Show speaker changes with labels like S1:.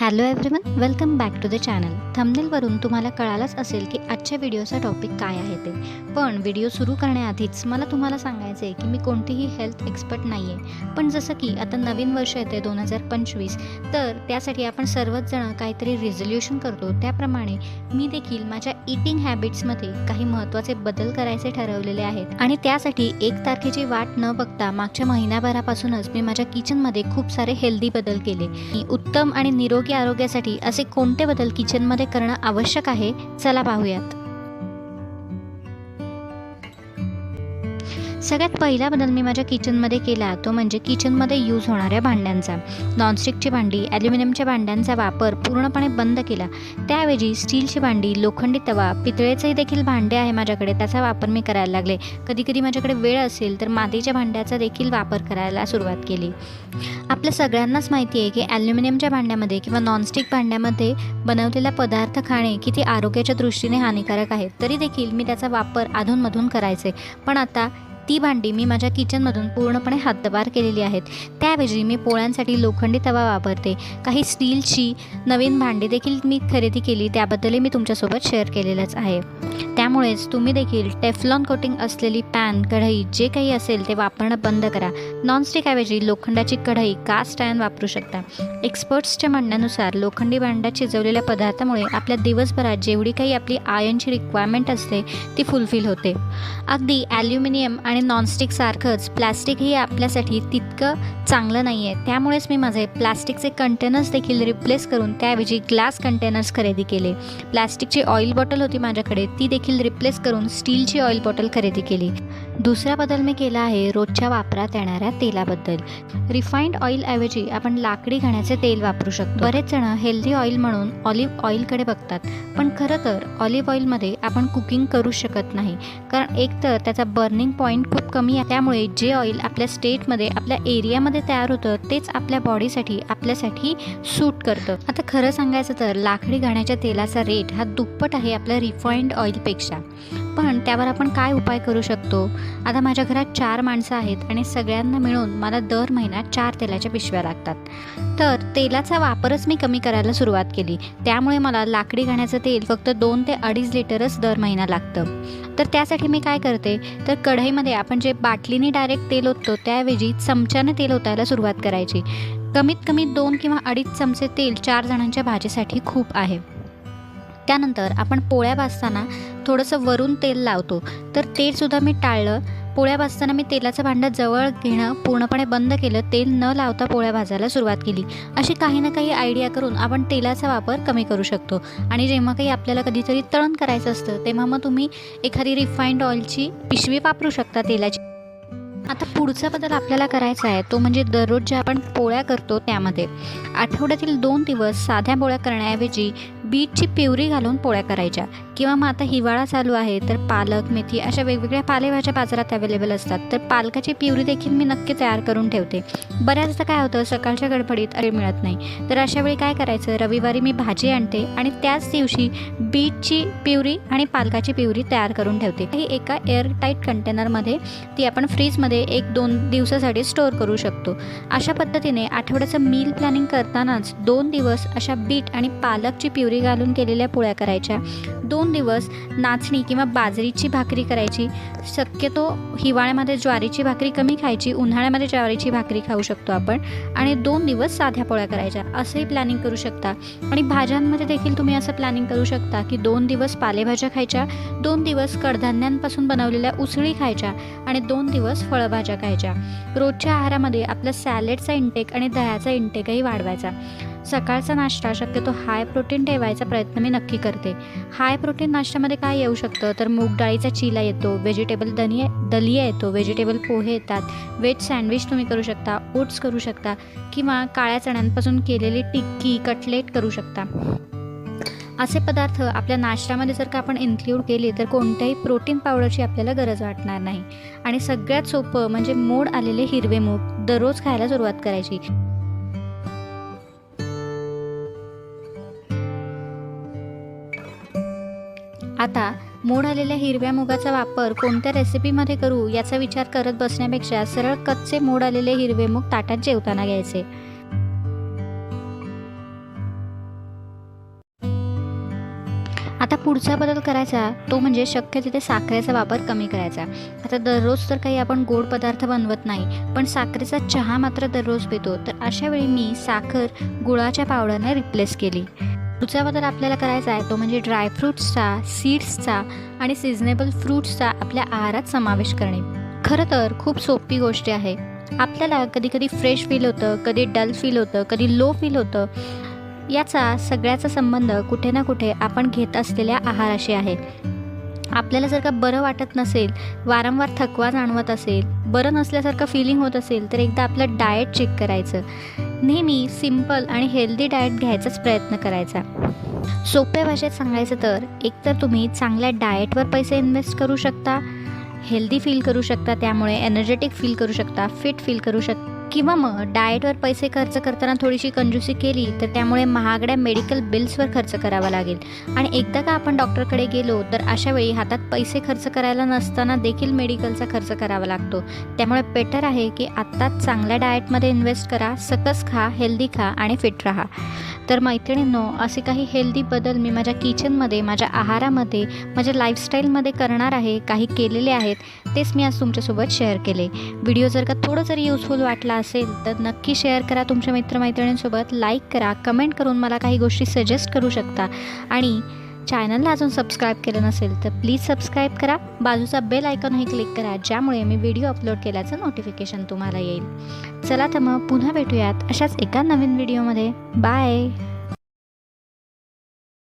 S1: Hello everyone welcome back to the channel थंबनेलवरून तुम्हाला कळालंच असेल की आजच्या व्हिडिओचा टॉपिक काय आहे ते. पण व्हिडिओ सुरू करण्याआधीच मला तुम्हाला सांगायचं आहे की मी कोणतीही हेल्थ एक्सपर्ट नाही आहे पण जसं की आता नवीन वर्ष येते दोन हजार पंचवीस तर त्यासाठी आपण सर्वच जण काहीतरी रिझोल्युशन करतो. त्याप्रमाणे मी देखील माझ्या इटिंग हॅबिट्समध्ये काही महत्त्वाचे बदल करायचे ठरवलेले आहेत. आणि त्यासाठी एक तारखेची वाट न बघता मागच्या महिन्याभरापासूनच मी माझ्या किचनमध्ये खूप सारे हेल्दी बदल केले. मी उत्तम आणि निरोगी आरोग्यासाठी असे कोणते बदल किचनमध्ये करणं आवश्यक आहे? चला पाहूयात. सगळ्यात पहिला बदल मी माझ्या किचनमध्ये केला तो म्हणजे किचनमध्ये यूज होणाऱ्या भांड्यांचा. नॉनस्टिकची भांडी ॲल्युमिनियमच्या भांड्यांचा वापर पूर्णपणे बंद केला. त्याऐवजी स्टीलची भांडी लोखंडी तवा पितळेचंही देखील भांडे आहे माझ्याकडे त्याचा वापर मी करायला लागले. कधीकधी माझ्याकडे वेळ असेल तर मातीच्या भांड्याचा देखील वापर करायला सुरुवात केली. आपल्या सगळ्यांनाच माहिती आहे की ॲल्युमिनियमच्या भांड्यामध्ये किंवा नॉनस्टिक भांड्यामध्ये बनवलेला पदार्थ खाणे किती आरोग्याच्या दृष्टीने हानिकारक आहे तरी देखील मी त्याचा वापर अधूनमधून करायचे. पण आता ती भांडी मी माझ्या किचनमधून पूर्णपणे हद्दबार केलेली आहेत. त्याऐवजी मी पोळ्यांसाठी लोखंडी तवा वापरते. काही स्टीलची नवीन भांडी देखील मी खरेदी केली त्याबद्दलही मी तुमच्यासोबत शेअर केलेलंच आहे. त्यामुळेच तुम्ही देखील टेफलॉन कोटिंग असलेली पॅन कढई जे काही असेल ते वापरणं बंद करा. नॉनस्टिकऐवजी लोखंडाची कढई कास्ट आयन वापरू शकता. एक्सपर्ट्सच्या म्हणण्यानुसार लोखंडी भांड्यात शिजवलेल्या पदार्थामुळे आपल्या दिवसभरात जेवढी काही आपली आयनची रिक्वायरमेंट असते ती फुलफिल होते. अगदी ॲल्युमिनियम आणि आणि नॉनस्टिकसारखंच प्लॅस्टिकही आपल्यासाठी तितकं चांगलं नाही आहे त्यामुळेच मी माझे प्लॅस्टिकचे कंटेनर्स देखील रिप्लेस करून त्याऐवजी ग्लास कंटेनर्स खरेदी केले. प्लॅस्टिकची ऑइल बॉटल होती माझ्याकडे ती देखील रिप्लेस करून स्टीलची ऑइल बॉटल खरेदी केली. दुसरा बदल मी केला आहे रोजच्या वापरात येणाऱ्या तेलाबद्दल. रिफाईंड ऑइलऐवजी आपण लाकडी घाण्याचे तेल वापरू शकतो. बरेच जण हेल्दी ऑइल म्हणून ऑलिव्ह ऑइलकडे बघतात. पण खरं तर ऑलिव्ह ऑइलमध्ये आपण कुकिंग करू शकत नाही. कारण एकतर त्याचा बर्निंग पॉईंट खूप कमी आहे. त्यामुळे जे ऑइल आपल्या स्टेटमध्ये आपल्या एरियामध्ये तयार होतं तेच आपल्या बॉडीसाठी आपल्यासाठी सूट करतं. आता खरं सांगायचं तर लाकडी घाण्याच्या तेलाचा रेट हा दुप्पट आहे आपल्या रिफाईंड ऑइलपेक्षा पण त्यावर आपण काय उपाय करू शकतो? आता माझ्या घरात चार माणसं आहेत आणि सगळ्यांना मिळून मला दर महिन्यात चार तेलाच्या पिशव्या लागतात. तर तेलाचा वापरच मी कमी करायला सुरुवात केली. त्यामुळे मला लाकडी घाण्याचं तेल फक्त दोन ते अडीच लिटरच दर महिना लागतं. तर त्यासाठी मी काय करते तर कढईमध्ये आपण जे बाटलीने डायरेक्ट तेल ओततो त्याऐवजी चमच्याने तेल ओतायला सुरुवात करायची. कमीत कमी दोन किंवा अडीच चमचे तेल चार जणांच्या भाजीसाठी खूप आहे. त्यानंतर आपण पोळ्या भाजताना थोडंसं वरून तेल लावतो. तर तेलसुद्धा मी टाळलं. पोळ्या भाजताना मी तेलाचं भांडं जवळ घेणं पूर्णपणे बंद केलं तेल न लावता पोळ्या भाजायला सुरुवात केली. अशी काही ना काही आयडिया करून आपण तेलाचा वापर कमी करू शकतो. आणि जेव्हा काही आपल्याला कधीतरी तळण करायचं असतं तेव्हा मग तुम्ही एखादी रिफाईंड ऑइलची पिशवी वापरू शकता तेलाची. आता पुढचा बदल आपल्याला करायचा आहे तो म्हणजे दररोज ज्या आपण पोळ्या करतो त्यामध्ये आठवड्यातील दोन दिवस साध्या पोळ्या करण्याऐवजी बीटची पिवरी घालून पोळ्या करायच्या. किंवा मग आता हिवाळा चालू आहे तर पालक मेथी अशा वेगवेगळ्या पालेभाज्या बाजारात अवेलेबल असतात. तर पालकाची पिवरी देखील मी नक्की तयार करून ठेवते. बऱ्याचदा काय होतं सकाळच्या गडबडीत अरे मिळत नाही. तर अशा वेळी काय करायचं रविवारी मी भाजी आणते आणि त्याच दिवशी बीटची पिवरी आणि पालकाची पिवरी तयार करून ठेवते. ही एका एअरटाईट कंटेनरमध्ये ती आपण फ्रीजमध्ये फ्रीजमध्ये एक दोन दिवसासाठी स्टोअर करू शकतो. अशा पद्धतीने आठवड्याचं मील प्लॅनिंग करतानाच दोन दिवस अशा बीट आणि पालकची प्युरी घालून केलेल्या पोळ्या करायच्या. दोन दिवस नाचणी किंवा बाजरीची भाकरी करायची. शक्यतो हिवाळ्यामध्ये ज्वारीची भाकरी कमी खायची उन्हाळ्यामध्ये ज्वारीची भाकरी खाऊ शकतो आपण आणि दोन दिवस साध्या पोळ्या करायच्या. असंही प्लॅनिंग करू शकता. आणि भाज्यांमध्ये देखील तुम्ही असं प्लॅनिंग करू शकता की दोन दिवस पालेभाज्या खायच्या दोन दिवस कडधान्यांपासून बनवलेल्या उसळी खायच्या आणि दोन दिवस फळभाज्या खायच्या. रोजच्या आहारामध्ये आपलं सॅलेडचा इंटेक आणि दह्याचा इंटेकही वाढवायचा. सकाळचा नाश्ता शक्यतो हाय प्रोटीन ठेवायचा प्रयत्न मी नक्की करते. हाय प्रोटीन नाश्त्यामध्ये काय येऊ शकतं? तर मूग डाळीचा चिला येतो व्हेजिटेबल दनिया दलिया येतो व्हेजिटेबल पोहे येतात व्हेज सँडविच तुम्ही करू शकता ओट्स करू शकता किंवा काळ्या चण्यांपासून केलेली टिक्की कटलेट करू शकता. असे पदार्थ आपल्या नाश्त्यामध्ये जर का आपण इन्क्ल्यूड केले तर कोणत्याही प्रोटीन पावडरची आपल्याला गरज वाटणार नाही. आणि सगळ्यात सोपं म्हणजे मोड आलेले हिरवे मूग दररोज खायला सुरुवात करायची. आता मोड आलेल्या हिरव्या मुगाचा वापर कोणत्या रेसिपीमध्ये करू याचा विचार करत बसण्यापेक्षा सरळ कच्चे मोड आलेले हिरवे मूग ताटात जेवताना घ्यायचे. आता पुढचा बदल करायचा तो म्हणजे शक्य तिथे साखरेचा वापर कमी करायचा. आता दररोज तर काही आपण गोड पदार्थ बनवत नाही पण साखरेचा चहा मात्र दररोज पितो. तर अशा वेळी मी साखर गुळाच्या पावडरने रिप्लेस केली. पुढचा बदल आपल्याला करायचा आहे तो म्हणजे ड्रायफ्रूट्सचा सीड्सचा आणि सिजनेबल फ्रूट्सचा आपल्या आहारात समावेश करणे. खरं तर खूप सोपी गोष्ट आहे. आपल्याला कधी कधी फ्रेश फील होतं कधी डल फील होतं कधी लो फील होतं. याचा सगळ्याचा संबंध कुठे ना कुठे आपण घेत असलेल्या आहाराशी आहे. आपल्याला जर का बरं वाटत नसेल वारंवार थकवा जाणवत असेल बरं नसल्यासारखं फिलिंग होत असेल तर एकदा आपलं डाएट चेक करायचं. नेहमी सिंपल आणि हेल्दी डाएट घ्यायचाच प्रयत्न करायचा. सोप्या भाषेत सांगायचं तर एकतर तुम्ही चांगल्या डाएटवर पैसे इन्व्हेस्ट करू शकता हेल्दी फील करू शकता त्यामुळे एनर्जेटिक फील करू शकता फिट फील करू शकता किंवा मग डाएटवर पैसे खर्च करताना थोडीशी कंजूसी केली तर त्यामुळे महागड्या मेडिकल बिल्सवर खर्च करावा लागेल. आणि एकदा का आपण डॉक्टरकडे गेलो तर अशा वेळी हातात पैसे खर्च करायला नसताना देखील मेडिकलचा खर्च करावा लागतो. त्यामुळे बेटर आहे की आत्ताच चांगल्या डाएटमध्ये इन्व्हेस्ट करा सकस खा हेल्दी खा आणि फिट राहा. तर मैत्रिणींनो असे काही हेल्दी बदल मी माझ्या किचनमध्ये माझ्या आहारामध्ये माझ्या लाईफस्टाईलमध्ये करणार आहे काही केलेले आहेत तेच मी आज तुमच्यासोबत शेअर केले. व्हिडिओ जर का थोडं जरी युजफुल वाटला असेल तर नक्की शेअर करा तुमच्या मित्रमैत्रिणींसोबत लाईक करा कमेंट करून मला काही गोष्टी सजेस्ट करू शकता. आणि चॅनलला अजून सबस्क्राईब केलं नसेल तर प्लीज सबस्क्राईब करा. बाजूचा बेल आयकॉनही क्लिक करा ज्यामुळे मी व्हिडिओ अपलोड केल्याचं नोटिफिकेशन तुम्हाला येईल. चला तर मग पुन्हा भेटूयात अशाच एका नवीन व्हिडिओमध्ये बाय